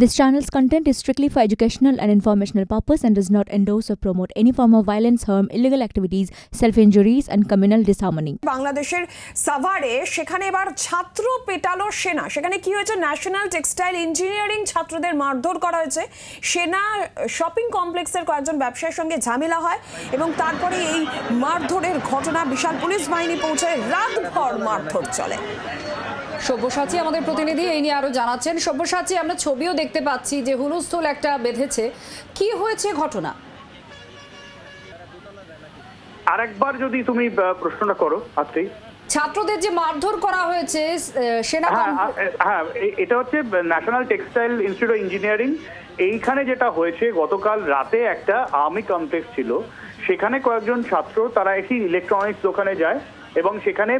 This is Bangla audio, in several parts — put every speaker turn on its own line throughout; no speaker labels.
This channel's content is strictly for educational and informational purpose and does not endorse or promote any form of violence, harm, illegal activities, self-injuries and communal disharmony.
বাংলাদেশের সাভারে সেখানে এবার ছাত্র পেটালো সেনা সেখানে কি হয়েছে ন্যাশনাল টেক্সটাইল ইঞ্জিনিয়ারিং ছাত্রদের মারধর করা হয়েছে সেনা শপিং কমপ্লেক্সের কয়েকজন ব্যবসায়ীর সঙ্গে ঝামেলা হয় এবং তারপরে এই মারধরের ঘটনা বিশাল পুলিশ বাহিনী পৌঁছায় রাতভর মারধর চলে
সব্যসাচী আমাদের প্রতিনিধি এই নিয়ে আরও জানাচ্ছেন। সব্যসাচী আমরা ছবিও দেখতে পাচ্ছি যে হুলস্থুল একটা বেঁধেছে। কি হয়েছে ঘটনা?
আরেকবার যদি তুমি প্রশ্নটা করো আজকেই
ছাত্রদের যে মারধর করা হয়েছে সেনা
হ্যাঁ হ্যাঁ এটা হচ্ছে national textile institute of engineering এইখানে যেটা হয়েছে গতকাল রাতে একটা আর্মি কমপ্লেক্স ছিল। সেখানে কয়েকজন ছাত্র, তারা একটি ইলেকট্রনিক্স দোকানে যায় এবং সেখানে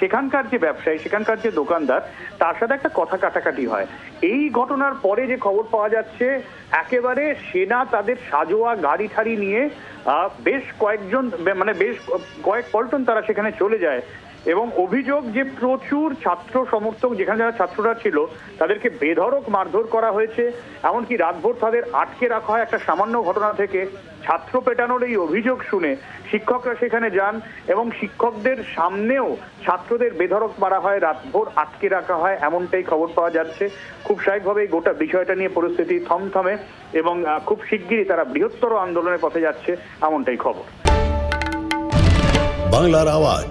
সেখানকার যে ব্যবসায়ী, সেখানকার যে দোকানদার, তার সাথে একটা কথা কাটাকাটি হয়। এই ঘটনার পরে যে খবর পাওয়া যাচ্ছে, একেবারে সেনা তাদের সাজোয়া গাড়ি ঠাড়ি নিয়ে বেশ কয়েকজন মানে বেশ কয়েক পল্টন তারা সেখানে চলে যায়। এবং অভিযোগ যে প্রচুর ছাত্র সমর্থক, যেখানে যারা ছাত্ররা ছিল, তাদেরকে বেধড়ক মারধর করা হয়েছে। এমনকি রাতভর তাদের আটকে রাখা হয় একটা সামান্য ঘটনা থেকে। ছাত্র পেটানোর এই অভিযোগ শুনে শিক্ষকরা সেখানে যান এবং শিক্ষকদের সামনেও ছাত্রদের বেধড়ক মারা হয়, রাতভর আটকে রাখা হয়, এমনটাই খবর পাওয়া যাচ্ছে। খুব স্বাভাবিকভাবে এই গোটা বিষয়টা নিয়ে পরিস্থিতি থমথমে এবং খুব শিগগিরই তারা বৃহত্তর আন্দোলনের পথে যাচ্ছে, এমনটাই খবর।
বাংলার আওয়াজ